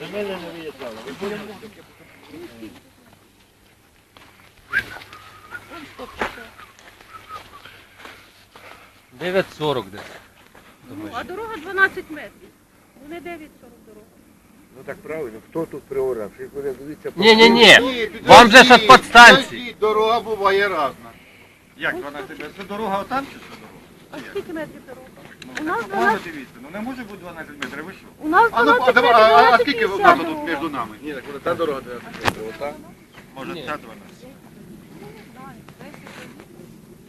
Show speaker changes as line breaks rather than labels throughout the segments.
До мене не виїжджали. Ви будемо?
9.40 десь.
Ну, а дорога 12 метрів. Ну не 9,40 дорога.
Ну так правильно, хто тут приорав? Всі буде дивитися.
Ні, ні, ні. Вам же ж від подстанції.
Дорога буває разна.
Як вона тебе? Це дорога отам чи що дорога?
А скільки метрів дорога?
Ну,
У нас
так погано
12,
дивіться, ну не може бути 12 метрів, ви що?
у нас
А, ну,
12
а, давай, а, а скільки ви
50
тут між нами? Ні, так та дорога 12 метрів, ота.
Може ця 12.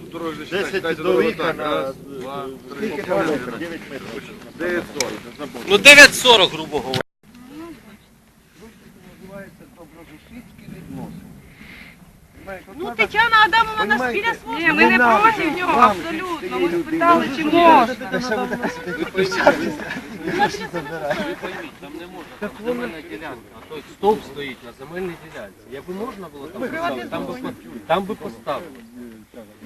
Тут дорога вже
10
считай,
до
дорога
на-
раз, два, три,
Скільки
чотири,
метрів?
9 метрів. 940.
Ну 9.40, грубо говоря.
Ну, Тетяна Адамовна нас біля свого.
Ні, ми не проти нього, абсолютно. Ми спитали, чи можна.
Ви пойміть, там не можна, там земельна ділянка, а той стовп стоїть на земельній ділянці. Якби можна було там поставити, там би, там би поставили.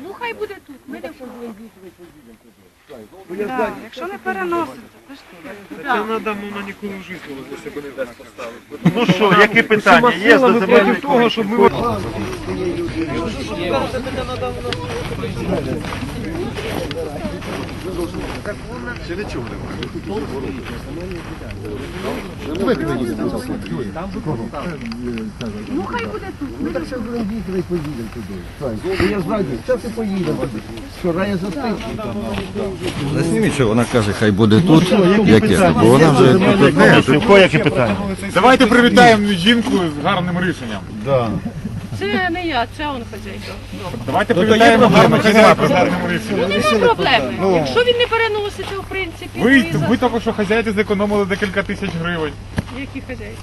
Ну хай буде тут. Ми не
Да, Якщо не переноситься, то ж
Ну що, які питання? Є до земельної того, щоб ми...
Ще не чув
Ну хай буде тут.
Ну так зараз будемо їхати і поїдемо туди. Я знаю, зараз і поїдемо туди. Що, рає застиг?
Засніміть, що вона каже, хай буде тут, яке, бо вона вже тут
питання?
Давайте привітаємо жінку з гарним рішенням.
Це не я, це он хазяйка.
Давайте привітаємо гарно рішенням.
Ну нема проблеми. Якщо він не переноситься, в принципі,
Ви,
то і за-
ви також що хазяйці зекономили декілька тисяч гривень.
які хазяйці?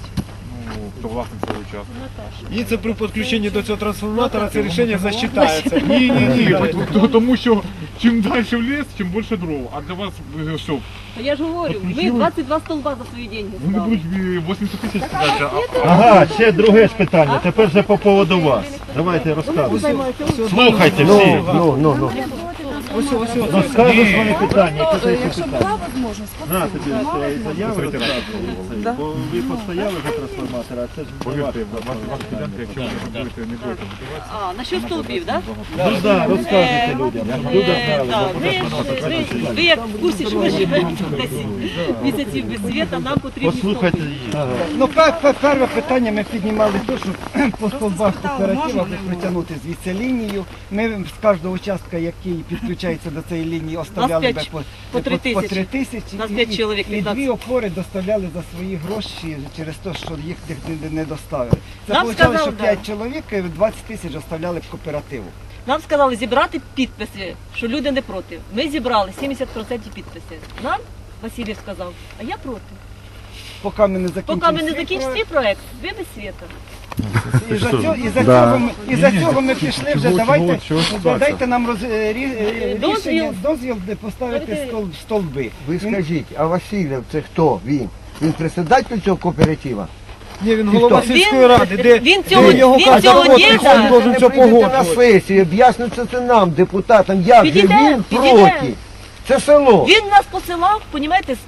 Ну, хто власник цього часу.
Наташа.
І це при підключенні до цього трансформатора це рішення засчитається.
Ні, ні, ні. Тому що чим далі в ліс, чим більше дров. А для вас е, що?
Я ж говорю, ми 22 столба за свої деньги
Вони
стали.
будуть е, 80 тисяч сказати, а
Ага, ще друге ж питання. Тепер вже по поводу вас. Давайте розказуйте. Слухайте всі.
Ну, ну, ну.
Ну скажу свої питання. Це ще питання? На тобі е, заяву розказую. Бо ви постояли за трансформатора, а це ж не
повірте,
ваше.
ваша ваша ділянка, якщо ви не будете, не будете будувати,
А, насчет столбів, так?
Ну так, розказуйте людям. Люди знали.
Так, ви, ви, ви як в курсі, що ми живемо 10 місяців без світа, нам потрібні
Послухайте її.
Ну, пер- пер- перше питання ми піднімали те, що по стовбах кооператива притягнути звідси лінію. Ми з кожного участка, який підключається до цієї лінії, оставляли би по,
по три
по
тисячі.
три тисячі.
Нас
І-
п'ять чоловік,
І
15.
дві опори доставляли за свої гроші через те, що їх не- не доставили. Це
Нам
виходило,
сказали,
що
да.
5 чоловік 20 тисяч оставляли б кооперативу.
Нам сказали зібрати підписи, що люди не проти. Ми зібрали 70% підписів. Нам Васильєв сказав, а я проти.
Поки ми не закінчимо
Поки ми не закінчимо свій проект, ви без світа.
І за цього, і за цього, ми, і за цього ми пішли вже. Давайте, дайте нам роз, е, рі- е,
Дозвіл.
рішення, дозвіл, де поставити
Давайте-
стол, столби.
Ви скажіть, а Васильєв це хто? Він? Він председатель цього кооператива?
Ні, він
голова
сільської ради, де,
він цього-
де його
він
должен
прийдете на
погоджувати.
сесію, об'ясните це нам, депутатам, як же
Підійде,
він
підійде.
проти. Це село.
Він нас посилав, понімаєте, с-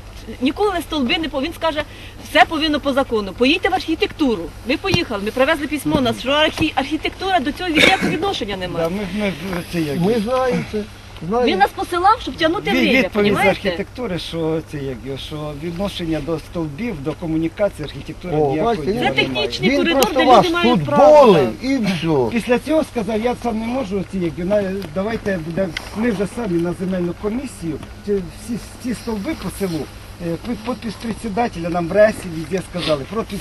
ніколи столби не по. Він скаже, все повинно по закону. Поїдьте в архітектуру. Ми поїхали, ми привезли письмо нас, що архі- архітектура до цього ніякого відношення
Да,
немає.
ми, ми, це як,
Ми знаємо це.
Він нас посилав, щоб тягнути
Від-
время,
відповідь з архітектури, що це як що відношення до стовбів, до комунікації архітектури
О,
ніякої
бачите,
Це
немає.
технічний
Він
коридор,
просто
де
вас
люди мають
тут
право.
болив і все.
Після цього сказав, я сам не можу, ці, як, на- давайте будемо, ми вже самі на земельну комісію, чи всі, всі стовби по селу, е, підпис председателя нам в РЕСі везде сказали, Подпись,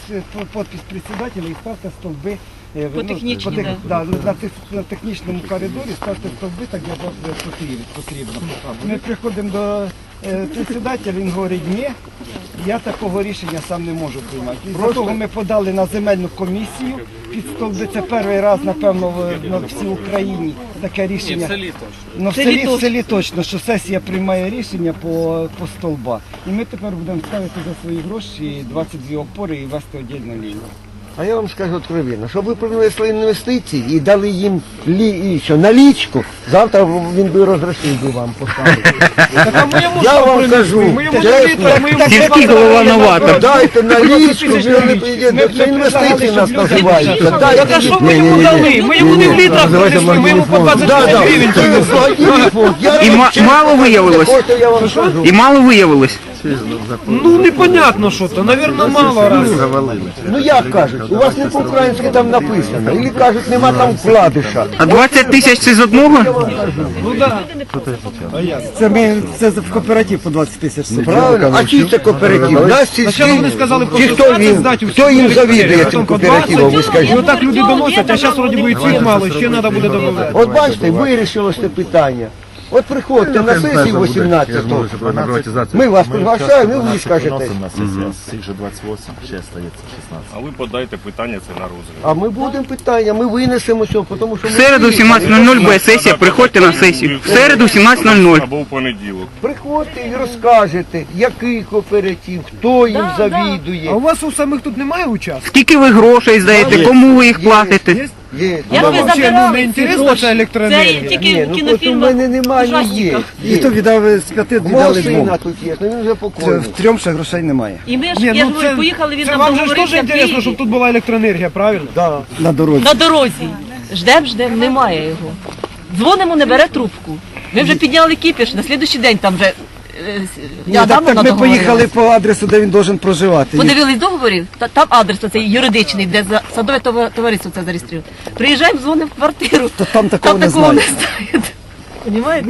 підпис председателя і ставка стовби. Е,
По
ну,
технічній,
тех-
да.
да, на, на технічному коридорі ставте стовби, так як вам потрібно. Ми приходимо до е, председателя, він говорить, ні, я такого рішення сам не можу приймати. І за того ми подали на земельну комісію під стовби. Це перший раз, напевно, в- на всій Україні таке рішення. Ну, в
Селі
в
точно.
селі точно, що сесія приймає рішення по, по столба. І ми тепер будемо ставити за свої гроші 22 опори і вести отдільну лінію.
А я вам скажу откровенно, щоб ви принесли інвестиції і дали їм лі, і що, налічку, завтра він би розрішив би вам поставити. Я вам кажу, чесно,
Сільський голова новатор.
дайте налічку, це інвестиції нас називаються.
А що ми йому дали? Ми йому не в літрах принесли, ми йому по 20
Да, да,
гривень. І мало виявилось? І мало виявилось. Ну непонятно що то, навірно, мало раз.
Ну як кажуть, у вас не по-українськи там написано, і кажуть, нема там вкладиша.
А 20 тисяч це з одного?
Ну да.
Це ми це в кооператив по 20 тисяч.
Правильно? А чий це кооператив? Нас сільський?
вони сказали
Чи хто він? Хто їм завідує цим кооперативом, ви скажіть?
отак люди доносять, а зараз вроді би і цих мало, ще треба буде додати.
От бачите, вирішилось це питання. От приходьте на сесію 18-го. Ми вас приглашаємо, і ви скажете.
А ви подайте питання це на розгляд.
А ми будемо питання, ми винесемо все, тому що
В
ми
середу в
вирішимо.
17.00 буде сесія, приходьте на сесію. В середу в 17.00.
Або в понеділок.
Приходьте і розкажете, який кооператив, хто їм завідує.
А у вас у самих тут немає участків?
Скільки ви грошей здаєте, кому ви їх платите?
Є.
Як ви
Взагалі, ну,
забирали
не інтересно електроенергія?
Це тільки в
ну от у
кінофільмах
мене немає, є.
ужасниках.
є.
віддав з п'яти, віддали
Машина тут є, ну він вже покойний.
трьом ще грошей немає.
І ми ж,
Ні,
я
ну
ж говорю,
це-
поїхали, він
Це
нам
вам же ж теж
договорився в
інтересно,
Києві.
щоб тут була електроенергія, правильно?
Да.
На дорозі.
На дорозі. Ждем, ждем, немає його. Дзвонимо, не бере трубку. Ми вже підняли кіпіш, на слідуючий день там вже е,
Ні,
Адамовна
так, так ми
договорилась.
поїхали по адресу, де він должен проживати.
Подивились договорів, та, там адрес оцей юридичний, де за, садове това- товариство це зареєструє. Приїжджаємо, дзвонимо в квартиру.
То там такого
там
не
такого не
знають.
знають. Понімаєте?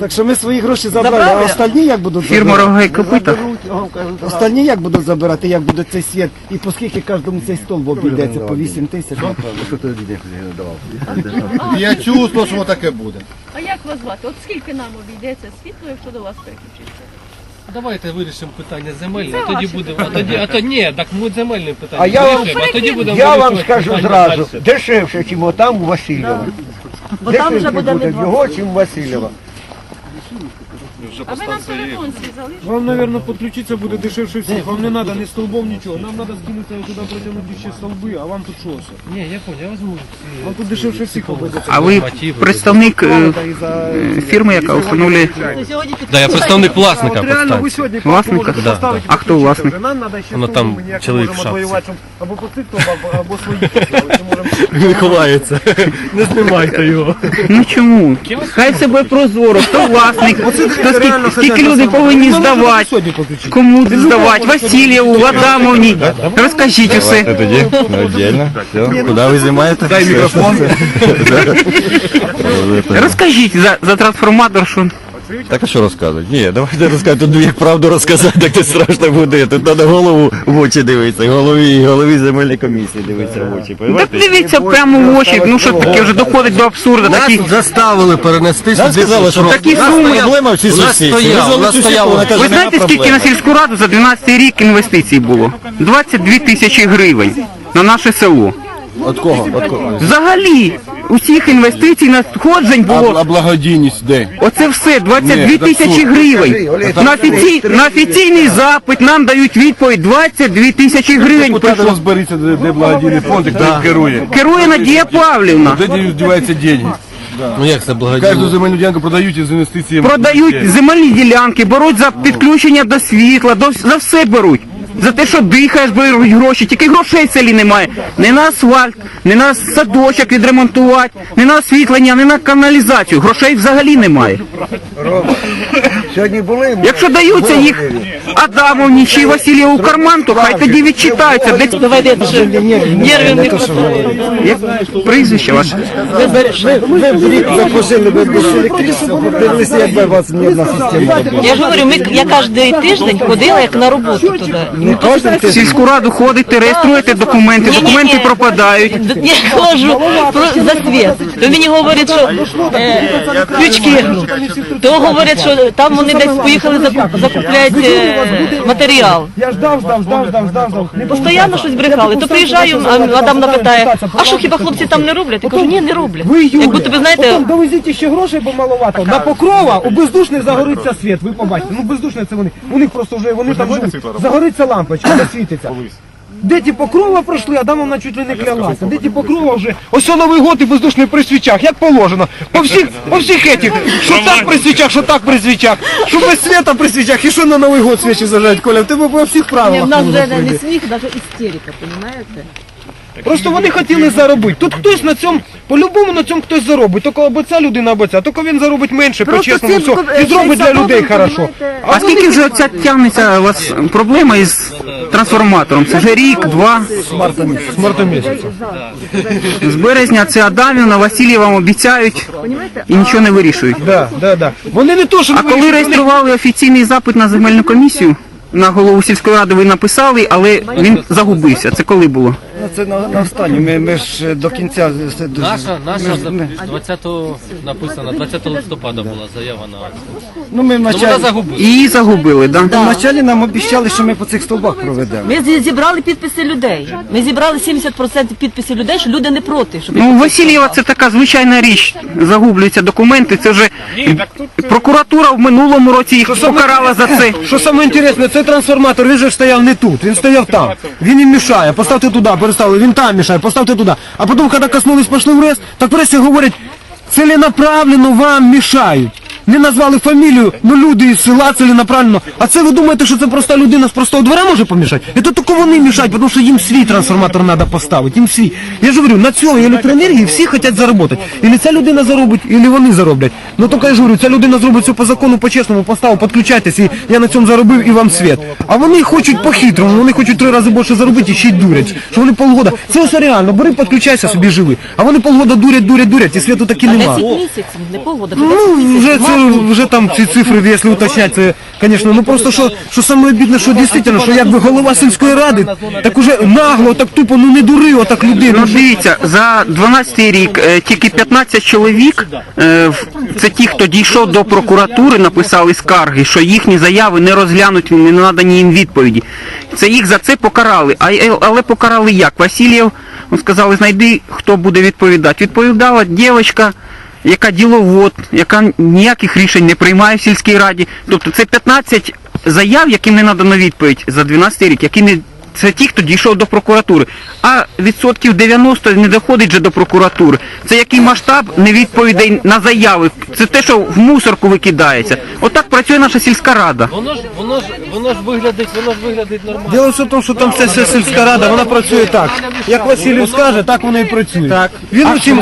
Так що ми свої гроші забрали,
Забрали?
а остальні як будуть
Фірма
забирати?
рога і копита.
Заберуть, вам.
Остальні як будуть забирати, як буде цей світ, і по скільки кожному цей столб обійдеться, по 8 тисяч, напевно.
Я чувствував, що таке буде.
А як вас звати? От скільки нам обійдеться світло, якщо до вас переключиться?
Давайте вирішимо питання земельне, а тоді будемо. А тоді, а то ні, так ми земельне питання.
А я вам,
вирішимо, а тоді будемо
я вам
вирішувати
скажу
питання
зразу, дешевше, ніж отам у Васильєва.
Бо там вже
Дешевше
буде
буде його, ніж у Васильєва.
А ви нам телефон свій залишите?
Вам, мабуть, підключитися буде дешевше всіх. Вам не треба ні столбом, нічого. Нам треба скинути туди протягнути ще столби, а вам тут що все?
Ні, я понял, я візьму.
Вам тут дешевше всіх обійдеться.
А ви представник е,
Та
фірми, яка встановлює
Да, я представник власника
От реально ви
підстанції.
сьогодні
Власника?
можете
Да,
поставити.
А хто власник?
Нам треба ще
Воно там
ми ніяк не
чоловік в
можемо
шапці.
отвоювати, щоб або по цих або- або свої. Ми можемо
Ховається. Не знімайте його.
Ну чому? Хай це буде прозоро, хто власник, хто скільки, скільки люди повинні здавати,
сьогодні підключити.
кому здавати, Васильєву, Адамовні. Розкажіть усе.
Тоді отдельно. Все. Куди ви знімаєте? Дай мікрофон.
Розкажіть за, за трансформатор, що
Так а що розказувати? Ні, давайте розказати. Тут як правду розказати, так це страшно буде. Тут треба голову в очі дивитися, голові, голові земельної комісії дивитися в очі.
так
Понимаєте?
дивіться прямо в очі, ну що таке вже доходить до абсурду. Такі,
заставили перенести
Нам сказали, що
такі суми.
проблема в цій сусідці.
Ви знаєте, скільки на сільську раду за 12 рік інвестицій було? 22 тисячі гривень на наше село.
От кого? От кого?
Взагалі, усіх інвестицій надходжень було
благодійність де?
Оце все, 22
Ні,
тисячі гривень. На, офіцій, на офіційний запит нам дають відповідь 22 тисячі гривень.
Депутати
прийшло.
розберіться, де, де благодійний фонд, і хто їх керує.
Керує Надія Павлівна.
Де діваються деньги?
Ну як це
Кожну
благодійно?
земельну ділянку продають із інвестиціями.
Продають земельні ділянки, беруть за підключення до світла, до, за все беруть. За те, що дихаєш, беруть гроші, тільки грошей в селі немає. Не на асфальт, не на садочок відремонтувати, не на освітлення, не на каналізацію. Грошей взагалі немає.
Сьогодні були
Якщо даються їх Адамовні чи Васильєву в карман, то хай тоді відчитаються. Де доведеться, що не Як прізвище ваше?
В ви без електричества, дивилися, як би у вас ні одна система.
Я ж говорю, ми, я кожен тиждень ходила як на роботу туди.
Не кожен
В
тиждень.
сільську раду ходите, реєструєте документи, документи пропадають.
Я ходжу про за світ. То мені говорять, що е, ключки. То говорять, що там вони десь поїхали закуп- закупляти е, матеріал.
Я ждав, ждав, ждав, ждав, ждав, ждав. Не
Постійно щось брехали. То приїжджаю, а Адам питає, а що хіба хлопці там не роблять? Я кажу, ні, не роблять.
Ви Юля,
Як будто ви знаєте,
потім довезіть ще грошей, бо маловато. На покрова у бездушних загориться світ, ви побачите. Ну бездушне це вони. У них просто вже вони там живуть. Загориться лампочка, засвітиться. Де ті покрова пройшли, а там вона чуть ли не клялася. Де ті покрова вже. Ось Новий год і бездушний при свічах, як положено. По всіх, по всіх етих. Що так при свічах, що так при свічах. Що без світа при свічах. І що на Новий год свічі зажать, Коля? ти по всіх правилах.
в нас вже не сміх, навіть істерика, розумієте?
Просто вони хотіли заробити. Тут хтось на цьому, по-любому на цьому хтось заробить. Тільки або ця людина, або ця. Тільки він заробить менше, по-чесному, все. І
е,
зробить для людей хорошо.
А скільки вже оця тягнеться у вас проблема із трансформатором? Це вже рік, два.
З марта місяця.
З березня це Адамівна, Васильєва вам обіцяють і нічого не вирішують.
Да, да, да. Вони не то, що
А коли реєстрували офіційний запит на земельну комісію, на голову сільської ради ви написали, але він загубився. Це коли було?
Це на, на останню. Ми, ми ж до кінця.
Наша, наша за- 20 написано, 20 листопада була заява на акцію.
Ну, ми
Ну, вона загубила.
Її загубили, да?
Вначалі нам обіцяли, що ми по цих стовбах проведемо.
Ми зі- зібрали підписи людей. Ми зібрали 70% підписів людей, що люди не проти. Щоб
Ну, Васильєва це така звичайна річ. Загублюються документи. Це вже прокуратура в минулому році їх покарала за це.
Що саме інтересне, цей трансформатор, він же ж стояв не тут, він стояв там. Він їм мішає, поставте туди, переставили, він там мішає, поставте туди. А потім, коли коснулись, пішли в рез, так пресі говорять, ціленаправленно вам мішають. Не назвали фамілію, ну люди із села ціленаправленно. А це ви думаєте, що це проста людина з простого двора може помішати? То тільки вони мішають, тому що їм свій трансформатор треба поставити, їм свій. Я ж говорю, на цьому електроенергії всі хочуть заробити. Ілі ця людина заробить, ілі вони зароблять. Ну тільки я ж говорю, ця людина зробить все по закону, по-чесному, поставив, підключайтесь, і я на цьому заробив і вам світ. А вони хочуть по-хитрому, вони хочуть три рази більше заробити і ще й дурять. Що вони полгода. Це все реально, бери, підключайся собі живи. А вони полгода дурять, дурять, дурять, і світу таки нема.
10 місяців, не погода.
Ну, вже це вже там ці цифри, якщо уточнять, це, звісно, ну просто що, що саме обідне, що дійсно, що якби голова сільської ради, так уже нагло, так тупо, ну не дури, отак людину.
Ну дивіться, за 12 рік е, тільки 15 чоловік, е, в- це ті, хто дійшов до прокуратури, написали скарги, що їхні заяви не розглянуті, не надані їм відповіді. Це їх за це покарали. А, е, але покарали як? Васильєв, ну, сказали, знайди, хто буде відповідати. Відповідала дівчинка, яка діловод, яка ніяких рішень не приймає в сільській раді. Тобто це 15 заяв, яким не надано відповідь за 12 рік, які не це ті, хто дійшов до прокуратури. А відсотків 90 не доходить же до прокуратури. Це який масштаб невідповідей на заяви. Це те, що в мусорку викидається. Отак працює наша сільська рада.
Воно ж, воно ж, воно ж виглядить, воно ж виглядить нормально.
Діло все в тому, що там вся, вся сільська рада, вона працює так. Як Васильєв скаже, так вона і працює. Так. Він усім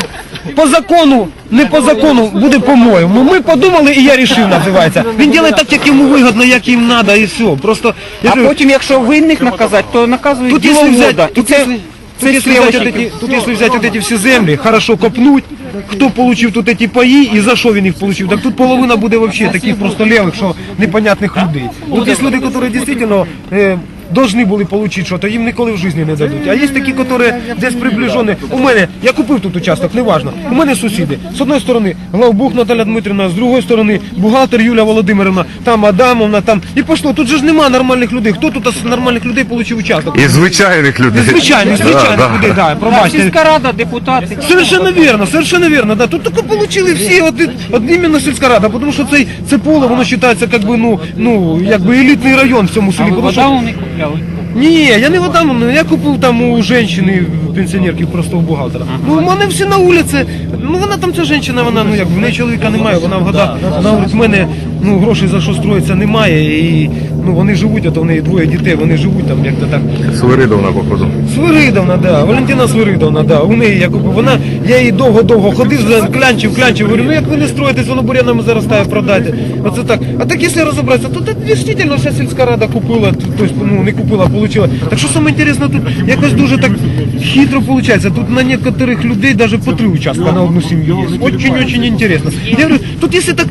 по закону, не по закону, буде по-моєму. Ми подумали і я рішив, називається. Він робить так, як йому вигодно, як їм треба, і все. Просто я
А
ж говорю,
потім, якщо винних наказати, то наказують
Тут если
діловода.
взять,
І
тут
це,
если,
це
тут, если взять вот
слівочники.
эти, тут если взять вот эти все земли, хорошо копнуть, хто получив тут эти паї і за що він їх получив, так тут половина буде вообще таких просто левих, що непонятних людей. Тут є люди, які дійсно е, должны були получить що, то їм ніколи в житті не дадуть. А є такі, які десь приближені. У мене, я купив тут участок, неважно. У мене сусіди. З одної сторони главбух Наталя Дмитрівна, з другої сторони бухгалтер Юля Володимирівна, там Адамовна, там. І пішло. Тут же ж нема нормальних людей. Хто тут з нормальних людей получив участок?
І звичайних людей.
Звичайно, звичайно, людей, да, пробачте.
Сільська рада, депутати.
Совершенно верно, совершенно верно, да. Тут только получили всі от, от іменно сільська рада, тому що цей це поле, воно вважається як би, ну, ну, якби елітний район в цьому селі. тому що-
не купляли.
ні, я не вода, ну, я купив там у жінки, пенсіонерки, просто у бухгалтера. Ну, у мене всі на вулиці. Ну, вона там ця жінка, вона, ну як, в неї чоловіка немає, вона в годах. Вона говорить, в мене ну, грошей за що строїться немає. І ну, вони живуть, а то в неї двоє дітей, вони живуть там як-то так.
Свиридовна, походу.
Свиридовна, да, Валентина Свиридовна, да. У неї я купив. Вона, я її довго-довго ходив, клянчив, клянчив, говорю, ну як ви не строїтесь, воно бурянами заростає, продайте. Оце так. А так, якщо розібратися, то так дійсно вся сільська рада купила, тобто, ну не купила, а получила. Так що саме інтересно, тут якось дуже так хитро виходить. Тут на некоторих людей даже по три участка на одну сім'ю є. Очень-очень інтересно. Я говорю, тут якщо так,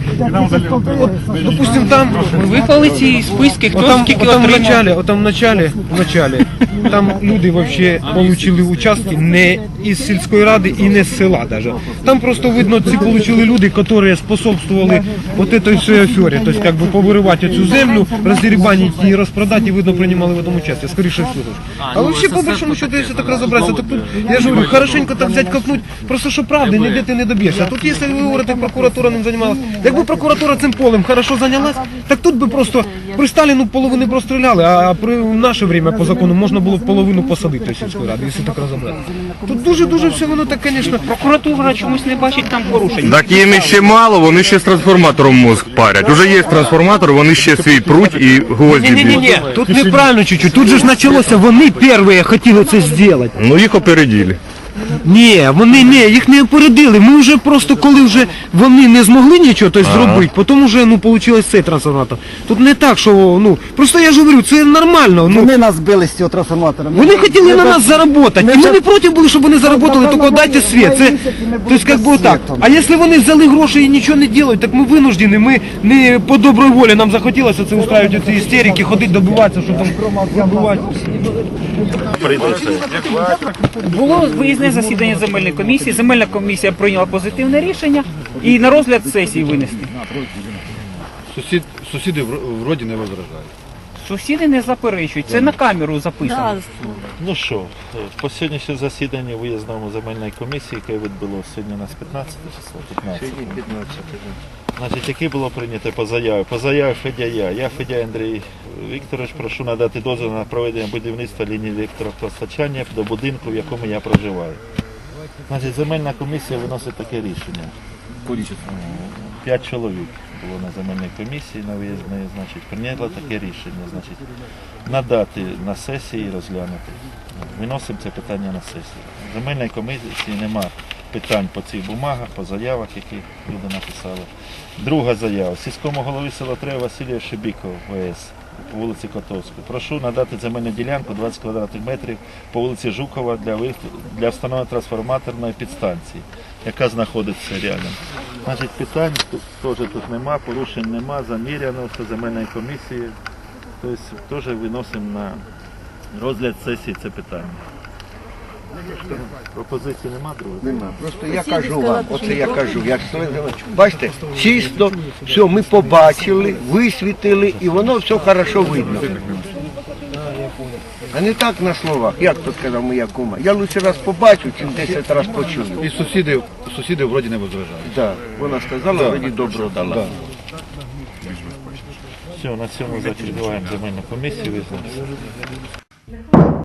от, допустим, там
Виклали ці списки скільки, хто
Отам,
скільки
отам в
отримав.
началі, отам в началі, в началі, там люди вообще получили участки не із сільської ради і не з села даже. Там просто видно, ці получили люди, які способствували вот этой всей афері, тобто как бы повиривати цю землю, роздерибанити її, розпродати, і видно, приймали в цьому участь, скоріше всього. А вообще, по большому счету, якщо так розібратися, так тут, я ж говорю, хорошенько так взяти, копнуть, просто що правди, ніде ти не доб'єшся. А тут, якщо ви говорите, прокуратура ним займалася, якби прокуратура цим полем хорошо зайнялась, так тут би просто при Сталіну половини простріляли, а при в наше время по закону можна було б половину посадити сільської ради, якщо так розібратися. Тут дуже-дуже все воно так, звісно,
Прокуратура чомусь не бачить там порушень.
Так їм іще мало, вони ще з трансформатором мозг парять. Уже є трансформатор, вони ще свій пруть і гвозді б'ють.
Ні-ні-ні, тут неправильно чуть-чуть, тут же ж почалося, вони перші хотіли це зробити.
Ну їх опередили.
Ні, вони не, їх не опередили. Ми вже просто коли вже вони не змогли нічого тобто, зробити, потім вже ну вийшло цей трансформатор. Тут не так, що ну просто я ж говорю, це нормально. Ну
Вони нас збили з цього трансформатора.
вони хотіли на нас заработати. І ми не проти були, щоб вони заработали, тільки дайте світ. Це тобто, як би так. А якщо вони взяли гроші і нічого не роблять, так ми винуждені. Ми не по добрій волі нам захотілося це устраювати ці істерики, ходити добиватися, що там добивати.
Було виїзне засідання земельної комісії. Земельна комісія прийняла позитивне рішення і на розгляд сесії винести.
Сусід, сусіди вроді не возражають.
Сусіди не заперечують. Це на камеру записано.
Ну що, по сьогоднішньому засіданні виїзному земельної комісії, яке відбулося сьогодні у нас 15 число, 15. Сьогодні 15. Значить, яке було прийнято по заяві? По заяві Федяя. Я Федя Андрій Вікторович, прошу надати дозвіл на проведення будівництва лінії електропостачання до будинку, в якому я проживаю. Значить, земельна комісія виносить таке рішення. П'ять чоловік було на земельній комісії на виїзної, значить, прийняло таке рішення, значить, надати на сесії і розглянути. Виносимо це питання на сесію. В земельної комісії нема питань по цих бумагах, по заявах, які люди написали. Друга заява. Сільському голові села Трева Василія Шибіков, ВС, по вулиці Котовської. Прошу надати земельну ділянку 20 квадратних метрів по вулиці Жукова для, для встановлення трансформаторної підстанції, яка знаходиться рядом. Значить, питань тут теж тут нема, порушень нема, заміряно все земельної комісії. Тобто теж виносимо на розгляд сесії це питання. Пропозиції нема, друзі?
Нема. Просто я кажу вам, оце я кажу, як Соломон Іванович, бачите, чисто, все, ми побачили, висвітили, і воно все хорошо видно. А не так на словах, як то сказав моя кума. Я лучше раз побачу, чим 10 разів почую.
І сусіди, сусіди вроді не возражають.
Да, вона сказала, вроді добро дала.
Все, на цьому закриваємо земельну комісію. визнаємо.